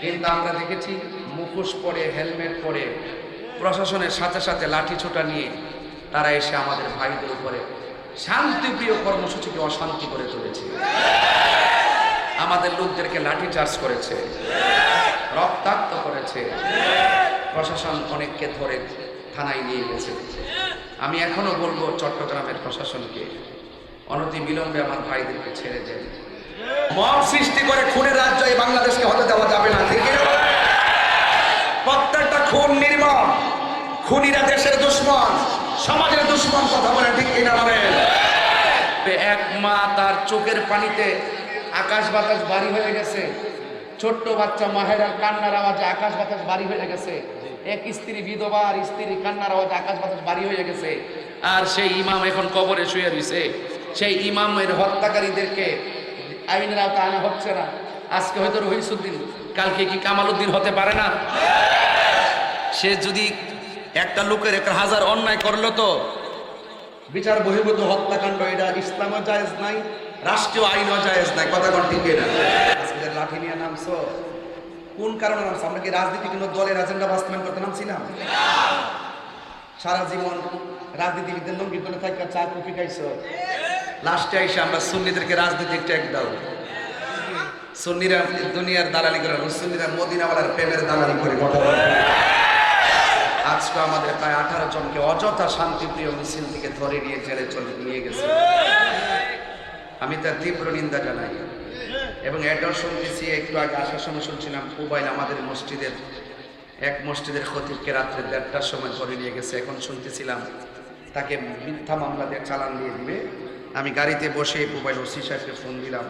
কিন্তু আমরা দেখেছি মুখোশ পরে, হেলমেট পরে, প্রশাসনের সাথে সাথে লাঠি ছোটা নিয়ে তারা এসে আমাদের ভাইদের উপরে শান্তিপ্রিয় কর্মসূচিকে অশান্তি করে তুলেছে। আমাদের লোকদেরকে লাঠি চার্জ করেছে, রক্তাক্ত করেছে। প্রশাসন অনেককে ধরে থানায় নিয়ে গেছে। আমি এখনও বলব চট্টগ্রামের প্রশাসনকে, অনতি বিলম্বে আমার ভাইদেরকে ছেড়ে দেন। মব সৃষ্টি করে খুনের রাজ্য এই বাংলাদেশকে হতে দেওয়া যাবে না প্রত্যেকটা খুন খুনিরা দেশের দুশ্মন, সমাজের দুশ্মন, কথা বলে ঠিক কিনা এক মা তার চোখের পানিতে আকাশ বাতাস বাড়ি হয়ে গেছে। ছোট্ট বাচ্চা মাহেরার কান্নার আওয়াজে আকাশ বাতাস বাড়ি হয়ে গেছে। এক স্ত্রী বিধবা আর স্ত্রী কান্নার আওয়াজে আকাশ বাতাস বাড়ি হয়ে গেছে। আর সেই ইমাম এখন কবরে শুয়ে রয়েছে সেই ইমামের হত্যাকারীদেরকে আইনের আওতা আনা হচ্ছে না। আজকে হয়তো রহিসুদ্দিন কালকে কি কামালউদ্দিন হতে পারে না? সে যদি একটা লোকের একটা হাজার অন্যায় করল তো, বিচার বহির্ভূত হত্যাকাণ্ড, এটা ইসলামও জায়েজ নাই, রাষ্ট্রীয় আইনও জায়েজ নাই, কথা কোন ঠিক না লাঠি নিয়ে নামছো। কোন কারণে নামছো? আমরা কি রাজনীতি কোনো দলের এজেন্ডা বাস্তবায়ন করতে নামছিলাম সারা জীবন রাজনীতিবিদদের লঙ্গি করে থাকা চা, কফি খাইছো? লাস্টে এসে আমরা সুন্নিদেরকে রাজনীতির ট্যাগ দাও। সুন্নিরা দুনিয়ার দালালি করে সুন্নিরা মদিনাওয়ালার প্রেমের দালালি করে আজকে আমাদের প্রায় আঠারো জনকে অযথা শান্তিপ্রিয় মিছিল থেকে ধরে নিয়ে জেলে চলে নিয়ে গেছে। আমি তার তীব্র নিন্দা জানাই। এবং এটাও শুনতেছি একটু আগে আসার সময় শুনছিলাম মোবাইল আমাদের মসজিদের, এক মসজিদের খতিবকে রাত্রে দেড়টার সময় ধরে নিয়ে গেছে। এখন শুনতেছিলাম, তাকে মিথ্যা মামলা দিয়ে চালান দিয়ে দিবে। আমি গাড়িতে বসে মোবাইল ওসি সাহেবকে ফোন দিলাম,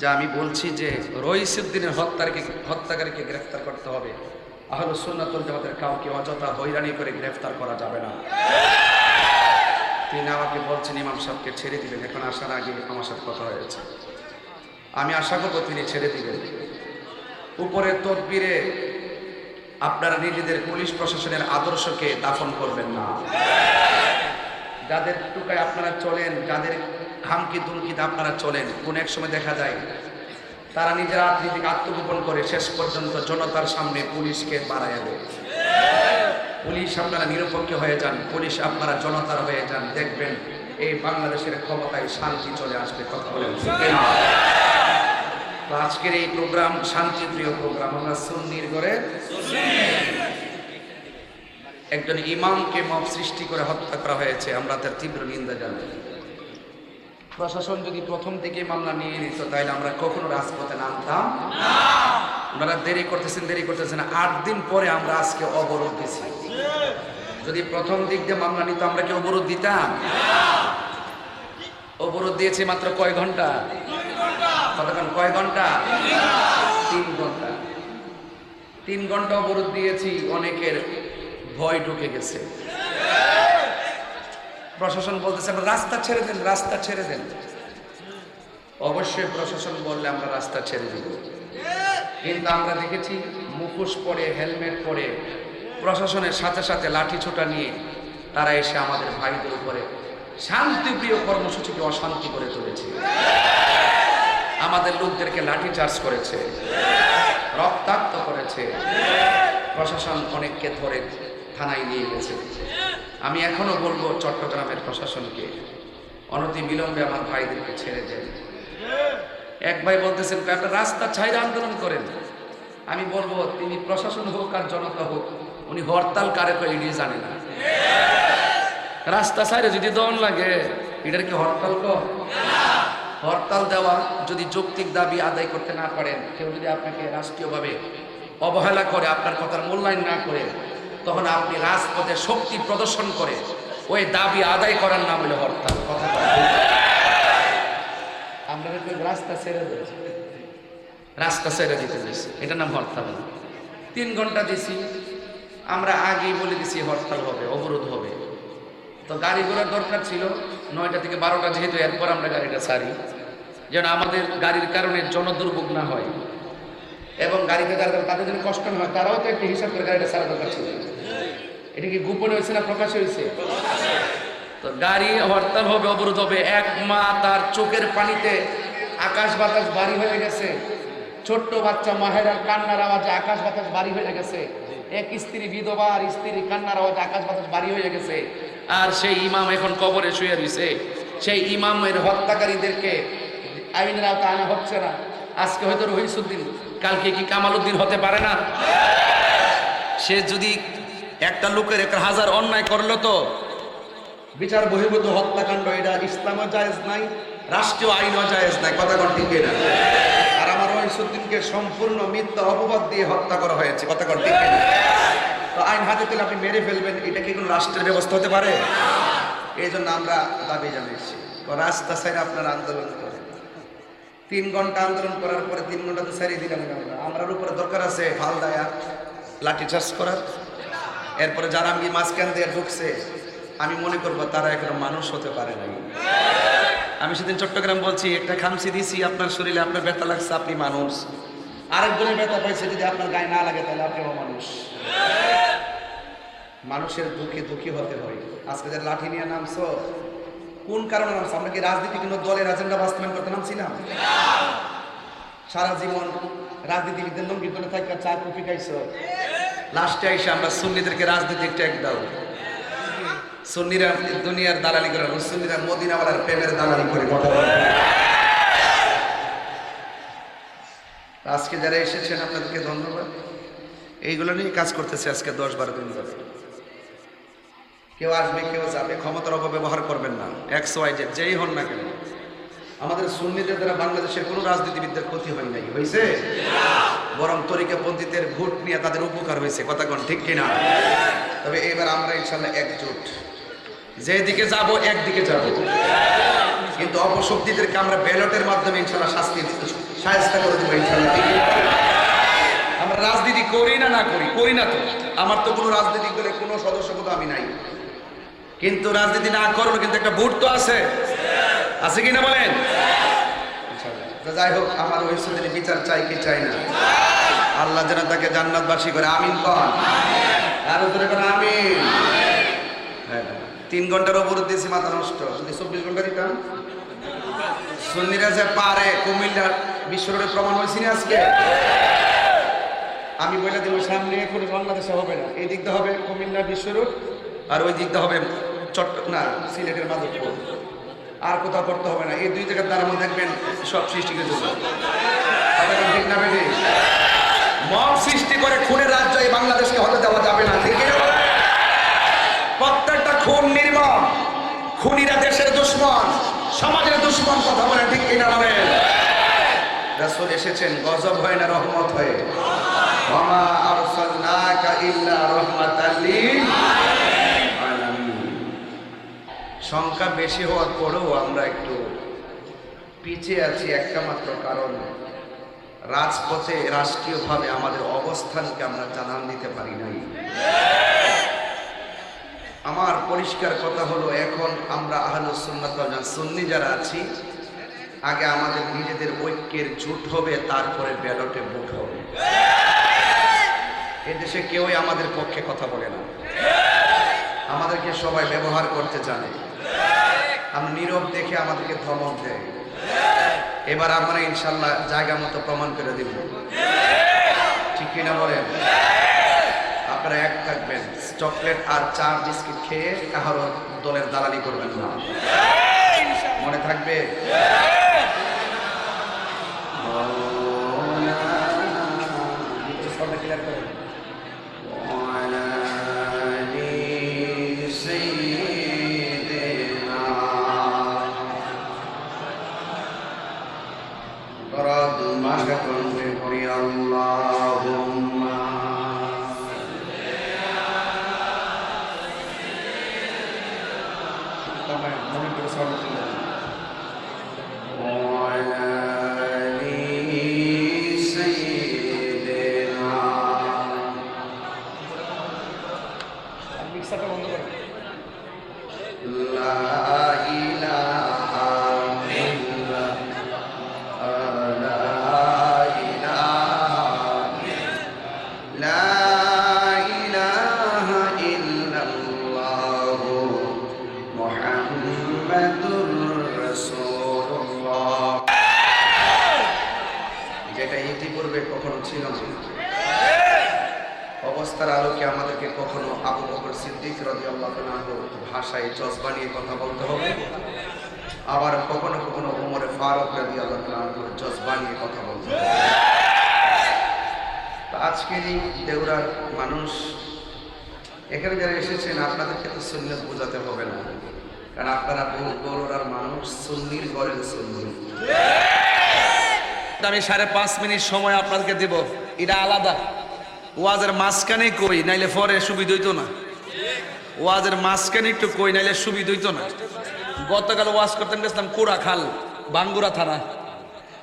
যা আমি বলছি যে রইসুদ্দিনের হত্যাকে হত্যাকারীকে গ্রেফতার করতে হবে। আহল সুন্নাতুল জামাতের কাউকে অযথা হয়রানি করে গ্রেফতার করা যাবে না। তিনি আমাকে বলছেন, ইমাম সাহেবকে ছেড়ে দিবেন। এখন আসার আগে আমার সাথে কথা হয়েছে। আমি আশা করব তিনি ছেড়ে দিবেন। উপরে তদবিরে আপনারা নিজেদের পুলিশ প্রশাসনের আদর্শকে দাফন করবেন না। যাদের টুকায় আপনারা চলেন, যাদের হামকি দুমকিতে আপনারা চলেন, কোন এক সময় দেখা যায় তারা নিজের রাজনীতিকে আত্মগোপন করে, শেষ পর্যন্ত জনতার সামনে পুলিশকে বাড়াইয়া দেয়। পুলিশ আপনারা নিরপেক্ষ হয়ে যান, পুলিশ আপনারা জনতার হয়ে যান, দেখবেন এই বাংলাদেশের ক্ষমতায় শান্তি চলে আসবে, কথা বলেন আজকের এই প্রোগ্রাম শান্তিপ্রিয় প্রোগ্রাম, আমরা সুন্নির করে একজন ইমামকে মব সৃষ্টি করে হত্যা করা হয়েছে, আমরা তার তীব্র নিন্দা জানাই। প্রশাসন যদি প্রথম থেকে মামলা নিয়ে নিত, তাহলে আমরা কখনো রাজপথে নামতাম ওনারা দেরি করতেছেন দেরি করতেছেন আট দিন পরে আমরা আজকে অবরোধ দিছি। যদি প্রথম দিক দিয়ে মামলা নিত, আমরা কি অবরোধ দিতাম? অবরোধ দিয়েছে মাত্র কয় ঘণ্টা? কতক্ষণ? কয় ঘণ্টা? তিন ঘণ্টা। তিন ঘণ্টা অবরোধ দিয়েছি অনেকের। ভয় ঢুকে গেছে। প্রশাসন বলতেছে, আমরা রাস্তা ছেড়ে দেন, রাস্তা ছেড়ে দেন। অবশ্যই প্রশাসন বললে আমরা রাস্তা ছেড়ে দিব। কিন্তু আমরা দেখেছি মুখোশ পরে, হেলমেট পরে, প্রশাসনের সাথে সাথে লাঠি ছোটা নিয়ে তারা এসে আমাদের ভাইদের উপরে শান্তিপ্রিয় কর্মসূচিকে অশান্তি করে তুলেছে। আমাদের লোকদেরকে লাঠি চার্জ করেছে, রক্তাক্ত করেছে। প্রশাসন অনেককে ধরে থানায় নিয়ে গেছে। আমি এখনও বলব চট্টগ্রামের প্রশাসনকে, অনতি বিলম্বে আমার ভাইদেরকে ছেড়ে দেন। এক ভাই বলতেছেন একটা রাস্তা ছাইরা আন্দোলন করেন। আমি বলব, তিনি প্রশাসন হোক আর জনতা হোক, উনি হরতাল কারে এড়িয়ে জানে না। রাস্তা ছাইরে যদি দন লাগে, এটার কি হরতাল কর হরতাল দেওয়া যদি যৌক্তিক দাবি আদায় করতে না পারেন, কেউ যদি আপনাকে রাষ্ট্রীয়ভাবে অবহেলা করে, আপনার কথার মূল্যায়ন না করে তখন আপনি রাজপথে শক্তি প্রদর্শন করে ওই দাবি আদায় করার নাম হলো হরতাল। কথা আমরা রাস্তা ছেড়ে রাস্তা ছেড়ে দিতে দিয়েছি এটার নাম হরতাল। তিন ঘণ্টা দিছি। আমরা আগেই বলে দিছি হরতাল হবে, অবরোধ হবে। তো গাড়ি ঘোড়ার দরকার ছিল। নয়টা থেকে বারোটা যেহেতু এরপর আমরা গাড়িটা ছাড়ি। যেন আমাদের গাড়ির কারণে জনদুর্ভোগ না হয়। এবং গাড়িতে যারা তাদের জন্য কষ্ট না হয়, তারাও তো একটা হিসাব করে গাড়িটা ছাড়া দরকার ছিল। এটা কি গোপনে হয়েছে না প্রকাশ হয়েছে? তো গাড়ি হরতাল হবে, অবরোধ হবে। এক মা তার চোখের পানিতে আকাশ বাতাস বাড়ি হয়ে গেছে। ছোট্ট বাচ্চা মাহেরার কান্নার আওয়াজে আকাশ বাতাস বাড়ি হয়ে গেছে। এক স্ত্রী বিধবা আর স্ত্রী কান্নার আওয়াজে আকাশ বাতাস বাড়ি হয়ে গেছে। আর সেই ইমাম এখন কবরে শুয়ে রয়েছে। সেই ইমামের হত্যাকারীদেরকে আইনের আওতা আনা হচ্ছে না। আজকে হয়তো রহিসুদ্দিন, কালকে কি কামালউদ্দিন হতে পারে না? সে যদি একটা লোকের একটা হাজার অন্যায় করল তো। বিচার বহির্ভূত হত্যাকাণ্ড, এটা ইসলামও জায়েজ নাই, রাষ্ট্রীয় আইনও জায়েজ নাই, কথা কোন ঠিক না আর আমার রহিসুদ্দিনকে সম্পূর্ণ মিথ্যা অপবাদ দিয়ে হত্যা করা হয়েছে, কথা কোন ঠিক তো আইন হাতে তুলে আপনি মেরে ফেলবেন, এটা কি কোনো রাষ্ট্রের ব্যবস্থা হতে পারে? এই জন্য আমরা দাবি জানিয়েছি রাস্তা সাইড আপনারা আন্দোলন করেন। তিন ঘণ্টা আন্দোলন করার পরে তিন ঘণ্টা তো সারিয়ে দিলাম আমরা আমরার উপরে দরকার আছে ফাল দায়া লাঠি চার্জ করার। এরপরে যারা আমি মাঝখান দিয়ে ঢুকছে, আমি মনে করব তারা এখনও মানুষ হতে পারে নাই। আমি সেদিন চট্টগ্রাম বলছি, একটা খামসি দিছি, আপনার শরীরে আপনার ব্যথা লাগছে, আপনি মানুষ। আরেকজনের ব্যথা পাইছে, যদি আপনার গায়ে না লাগে, তাহলে আপনিও মানুষ। মানুষের দুঃখে দুঃখী হতে হয়। আজকে যে লাঠি নিয়ে নামছো, কোন কারণে নামছো? আমরা কি রাজনীতি কোনো দলের এজেন্ডা বাস্তবায়ন করতে নামছি না? সারা জীবন রাজনীতিবিদদের লঙ্গি করে থাকা চা কফি খাইছো। লাস্টে এসে আমরা সুন্নিদেরকে রাজনীতির ট্যাগ দাও। সুন্নিরা দুনিয়ার দালালি করে সুন্নিরা মদিনাওয়ালার প্রেমের দালালি করে আজকে যারা এসেছেন, আপনাদেরকে ধন্যবাদ। এইগুলো নিয়ে কাজ করতেছে আজকে দশ বারো দিন ধরে। কেউ আসবে, কেউ যাবে, ক্ষমতার অপব্যবহার করবেন না। এক্স ওয়াই জেড যেই হন না কেন। আমাদের সুন্নিদের দ্বারা বাংলাদেশের কোনো রাজনীতিবিদদের ক্ষতি হয় নাই। হয়েছে? বরং তরিকাপন্থীদের ভোট নিয়ে তাদের উপকার হয়েছে। কথা কোন, ঠিক কিনা? তবে এবার আমরা ইনশাল্লাহ একজোট। যেদিকে যাব, একদিকে যাব। কিন্তু অপশক্তিদেরকে আমরা ব্যালটের মাধ্যমে ইনশাল্লাহ শাস্তি সাহায্য করে দেবো ইনশাল্লাহ। আমরা রাজনীতি করি না না করি? করি না তো। আমার তো কোনো রাজনীতি করে কোনো সদস্যপদ আমি নাই। কিন্তু রাজনীতি না করল কিন্তু একটা ভোট তো আছে। আছে কি না বলেন যাই হোক আমার ওই সুদিনে বিচার চাই কি চাই না। আল্লাহ যেন তাকে জান্নাতবাসী করে আমিন কন। আর উপরে কোন আমিন। হ্যাঁ, তিন ঘণ্টার ওপর দিয়েছি মাথা নষ্ট। যদি চব্বিশ ঘণ্টা দিতাম? সুন্নিরা যে পারে কুমিল্লার বিশ্ব প্রমাণ হয়েছি না আজকে? আমি বলে দেবো সামনে কোনো বাংলাদেশে হবে না। এই দিকটা হবে কুমিল্লা বিশ্ব রোড আর ওই দিকটা হবে চট্ট না সিলেটের মাধবপুর। আর কোথাও করতে হবে না। এই দুই জায়গার দ্বারা মধ্যে দেখবেন সব সৃষ্টি করে মব সৃষ্টি করে খুনের রাজ্য এই বাংলাদেশকে হতে দেওয়া যাবে না। ঠিক প্রত্যেকটা খুন নির্মম। খুনিরা দেশের দুশ্মন, সমাজের দুশ্মন, কথা বলে ঠিক কিনা বলেন রাসূল এসেছেন, গজব হয় না রহমত হয়ে? ওমা আরসালনাকা ইল্লা রাহমাতাল লিল আলামিন। সংখ্যা বেশি হওয়ার পরেও আমরা একটু পিছিয়ে আছি একটা মাত্র কারণ, রাজপথে রাষ্ট্রীয়ভাবে আমাদের অবস্থানকে আমরা জানান দিতে পারি নাই। আমার পরিষ্কার কথা হলো, এখন আমরা আহলুস সুন্নাত ওয়াল সুন্নি যারা আছি, আগে আমাদের নিজেদের ঐক্যের জুট হবে, তারপরে ব্যালটে ভোট হবে। এদেশে কেউই আমাদের পক্ষে কথা বলে না। আমাদেরকে সবাই ব্যবহার করতে জানে। আমরা নীরব দেখে আমাদেরকে ধমক দেয়। এবার আমরা ইনশাল্লাহ জায়গা মতো প্রমাণ করে দিব। ঠিক কিনা বলেন? আপনারা এক থাকবেন। চকলেট আর চা, বিস্কিট খেয়ে কাহারও দলের দালালি করবেন না। মনে থাকবে? ছিল না। অবস্থার আলোকে আমাদেরকে কখনো আবু বকর সিদ্দিক রাদিয়াল্লাহু আনহু ভাষায় জজবা নিয়ে কথা বলতে হবে। আবার কখনো কখনো ওমরে ফারুক রাদিয়াল্লাহু আনহুর জজবা নিয়ে কথা বলতে হবে। আজকের এই দেউরার মানুষ এখানে যারা এসেছেন, আপনাদেরকে তো সুন্নত বোঝাতে হবে না। কারণ আপনারা বহু গৌরার মানুষ, সুন্নির গড়ের সুন্নি। আমি সাড়ে পাঁচ মিনিট সময় আপনাদেরকে দেব। এটা আলাদা। ওয়াজের মাঝখানে কই, নাইলে পরে সুবিধা হইতো না। ওয়াজের মাঝখানে একটু কই, নাইলে সুবিধা হইতো না। গতকাল ওয়াজ করতেন গেছিলাম কুড়া খাল বাঙ্গুরা থানা।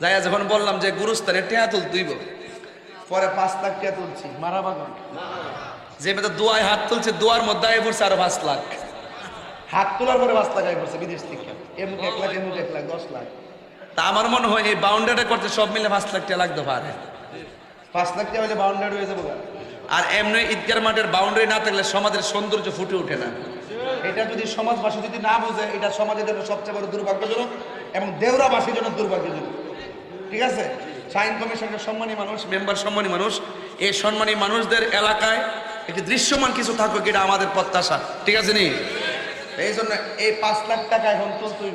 যাইয়া যখন বললাম যে গুরুস্তানে টেয়া তুল তুইব পরে পাঁচ লাখ টেয়া তুলছি মারা বাগান যে মেয়েটা দোয়ায় হাত তুলছে, দোয়ার মধ্যে আয় পড়ছে আরও পাঁচ লাখ। হাত তোলার পরে পাঁচ লাখ আয় পড়ছে বিদেশ থেকে। এমুক এক লাখ, এমুক এক লাখ, দশ লাখ। তা আমার মনে হয় এই বাউন্ডারিটা করতে সব মিলে পাঁচ লাখ টাকা লাগতে পারে। পাঁচ লাখ টাকা হলে বাউন্ডারি হয়ে যাব আর এমনি ঈদগার মাঠের বাউন্ডারি না থাকলে সমাজের সৌন্দর্য ফুটে ওঠে না। এটা যদি সমাজবাসী যদি না বোঝে এটা সমাজের জন্য সবচেয়ে বড় দুর্ভাগ্যজনক এবং দেউরাবাসীর জন্য দুর্ভাগ্যজনক। ঠিক আছে? সাইন কমিশনের সম্মানী মানুষ মেম্বার সম্মানী মানুষ এই সম্মানী মানুষদের এলাকায় একটি দৃশ্যমান কিছু থাকুক এটা আমাদের প্রত্যাশা। ঠিক আছে নি? এই জন্য এই পাঁচ লাখ টাকা এখন তুলতেই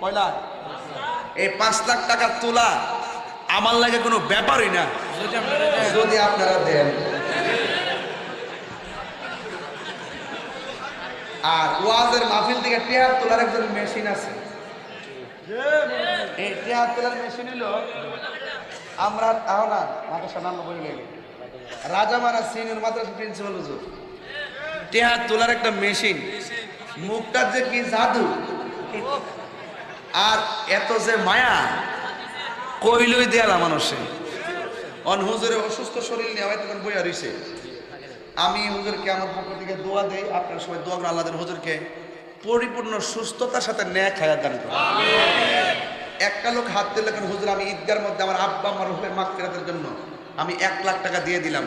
কয় লাখ এই পাঁচ লাখ টাকা তোলা আমার লাগে কোনো ব্যাপারই না। যদি আপনারা দেন। আর ওয়াজের মাহফিল থেকে টেহার তোলার একজন মেশিন আছে। এই টেয়ার তোলার মেশিন হলো আমরা, আহ না, মাদ্রাসা নাম বই গেলে রাজামারা সিনিয়র মাদ্রাসা প্রিন্সিপাল হুজুর। টেহার তোলার একটা মেশিন। মুখটার যে কি জাদু। আর এত যে মায়া, কইলই দেয়ালা মানুষে। অন হুজুরে অসুস্থ শরীর নিয়ে তখন বইয়া রইছে। আমি হুজুরকে আমার পক্ষ থেকে দোয়া দেই, আপনার সবাই দোয়া করেন আল্লাহ হুজুরকে। পরিপূর্ণ সুস্থতার সাথে ন্যায় খায়া দান করুন। একটা লোক হাত দিলে কেন হুজুর, আমি ঈদগার মধ্যে আমার আব্বা আমার রুহের মাগ ফেরাতের জন্য আমি এক লাখ টাকা দিয়ে দিলাম।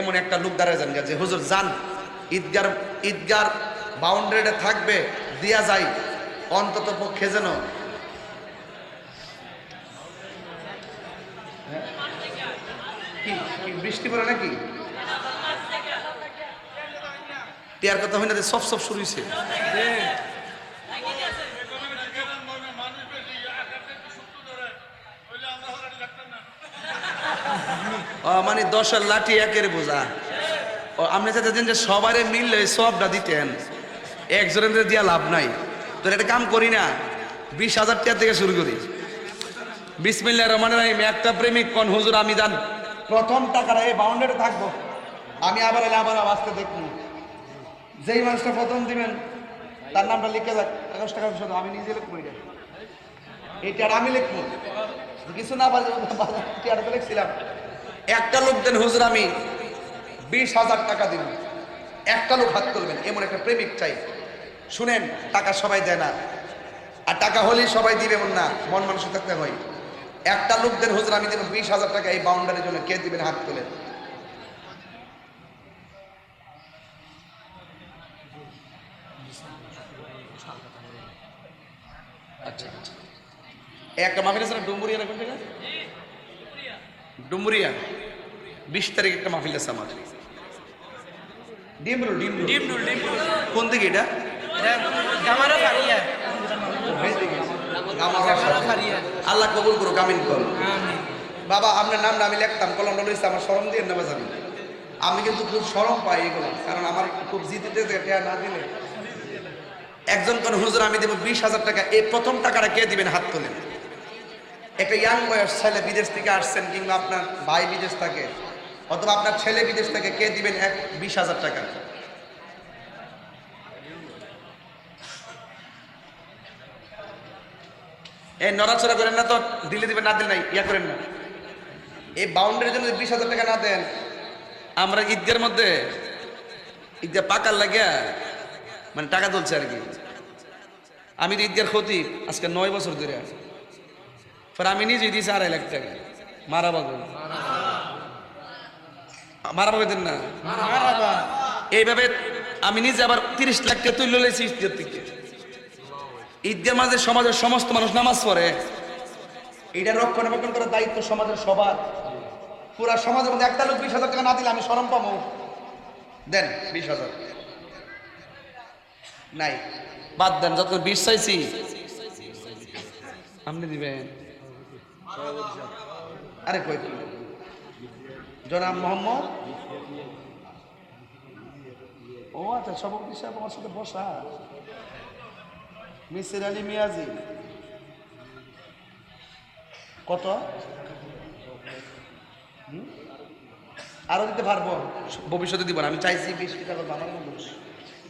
এমন একটা লোক দাঁড়ায় যান যে, হুজুর, যান। ঈদগার ঈদগার বাউন্ডারিটা থাকবে, দিয়া যায় অন্তত পক্ষে যেন বৃষ্টি পড়ে নাকি? টিয়ার কথা হয় না সব সব শুরু হয়েছে মানে দশের লাঠি একের বোঝা। আপনি চাইতেছেন যে সবারে মিললে সবটা দিতেন। একজনের দিয়া লাভ নাই। তো একটা কাম করি না, বিশ হাজার টাকা থেকে শুরু করি। বিসমিল্লাহ রহমান রাহিম, একটা প্রেমিক কোন, হুজুর আমি জান, প্রথম টাকাটা এই বাউন্ডারি থাকব। আমি আবার এলে আবার আসতে দেখব। যেই মানুষটা প্রথম দিবেন, তার নামটা লিখে যাক, এগারোশ টাকা শুধু আমি নিজে লিখব এটা। এইটা আর আমি লিখব। কিছু না বাজে লিখছিলাম। একটা লোক দেন, হুজুর আমি বিশ হাজার টাকা দিব। একটা লোক হাত তুলবেন, এমন একটা প্রেমিক চাই। শুনেন টাকা সবাই দেয় না। আর টাকা হলেই সবাই দিবে এমন না মন মানুষ থাকতে হয়। একটা লোক দেন হুজুর আমি দেবো বিশ হাজার টাকা এই বাউন্ডারির জন্য কে দিবেন হাত তুলে? আচ্ছা আচ্ছা। একটা মাহফিল আছে না ডুমুরিয়া কোন ডুমুরিয়া। বিশ তারিখ একটা মাহফিল আছে আমার। ডিমরুল ডিমরুল। কোন দিকে এটা? গামারা ফারিয়া আল্লাহ কবুল করুক আমিন কর আমিন। বাবা আপনার নামটা আমি লিখতাম কলমটা লইছে আমার স্মরণ দিয়ে নেওয়া যাবে আমি কিন্তু খুব সরম পাই এগুলো কারণ আমার খুব জিতিতে টেয়া না দিলে। একজন কোন হুজুর আমি দেবো বিশ হাজার টাকা। এই প্রথম টাকাটা কে দিবেন হাত তোলেন? একটা ইয়াং বয়স ছেলে বিদেশ থেকে আসছেন কিংবা আপনার ভাই বিদেশ থাকে অথবা আপনার ছেলে বিদেশ থেকে কে দিবেন এক বিশ হাজার টাকা? এই নড়াচড়া করেন না তো দিলে দিবেন না দিলে নাই ইয়া করেন না। এই বাউন্ডারির জন্য বিশ হাজার টাকা না দেন আমরা ঈদগার মধ্যে ঈদগাহ পাকার লাগিয়া মানে টাকা তুলছে আর কি। আমি তো ঈদগার ক্ষতি আজকে নয় বছর ধরে পর আমি নিজে দিয়েছি আড়াই লাখ টাকা। মারা বাবু। মারা বাবু দেন না? এইভাবে আমি নিজে আবার তিরিশ লাখ টাকা তুলে লেছি ঈদগার থেকে। ঈদগার মাঝে সমাজের সমস্ত মানুষ নামাজ পড়ে। এটা রক্ষণাবেক্ষণ করার দায়িত্ব সমাজের সবার। পুরা সমাজের মধ্যে একটা লোক বিশ হাজার টাকা না দিলে আমি সরম পাবো। দেন, বিশ হাজার। নাই। বাদ দেন যত বিশ চাইছি। আপনি দিবেন। আরে কই জনাব মোহাম্মদ? ও আচ্ছা সভাপতি সাহেব আমার সাথে বসা। মিসির আলী মিয়াজি। কত? হুম? আরও দিতে পারব। ভবিষ্যতে দিব না আমি চাইছি বিশ টাকা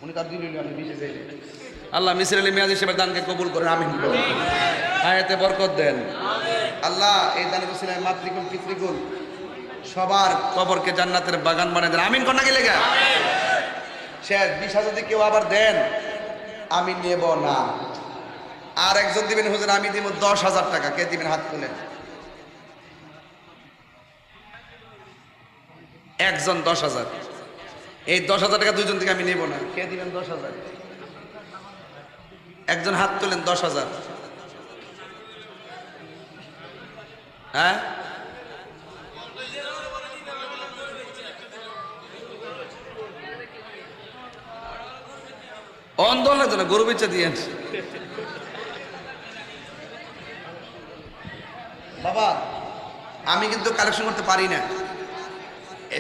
উনি তার দিল আমি বিশে চাইলে আল্লাহ মিসির আলী মিয়াজি সেবার দানকে কবুল করে আমিন বলুন। আয়াতে বরকত দেন। আল্লাহ এই দান বসিলায় মাতৃকুল পিতৃকুল সবার কবরকে জান্নাতের বাগান বানিয়ে দেন। আমিন কন্যা গেলে গা শেষ বিশ হাজার কেউ আবার দেন আমি নেব না। আর একজন দিবেন, হুজুর, আমি দিব দশ হাজার টাকা। কে দিবেন হাত তুলে একজন দশ হাজার। এই দশ হাজার টাকা দুইজন থেকে আমি নেব না। কে দিবেন দশ হাজার? একজন হাত তোলেন দশ হাজার। হ্যাঁ? অন্ধ লাগতো না গরু বেচা দিয়েন বাবা, আমি কিন্তু কালেকশন করতে পারি না।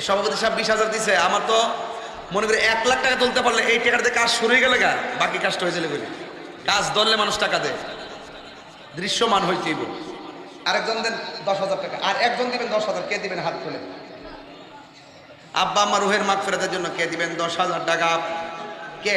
সভাপতি সাহেব বিশ হাজার দিছে, আমার তো মনে করি এক লাখ টাকা তুলতে পারলে এই টাকাতে কাজ শুরু হয়ে গেলে গা, বাকি কাজটা হয়ে যাবে বলে কাজ ধরলে মানুষ টাকা দেয়। দৃশ্যমান হইতেইব আরেকজন দেন দশ হাজার টাকা, আর একজন দিবেন দশ হাজার, কে দিবেন হাত খুলে আব্বা আমার রুহের মাগ ফেরাতের জন্য কে দিবেন দশ হাজার টাকা? কে?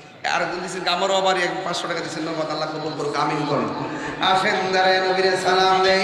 আর দিচ্ছেন আমারও আবার এক পাঁচশো টাকা দিচ্ছেন নগদ আল্লাহ কবুল করুক, আমিন করুন। আসেন নবীরে সালাম দেয়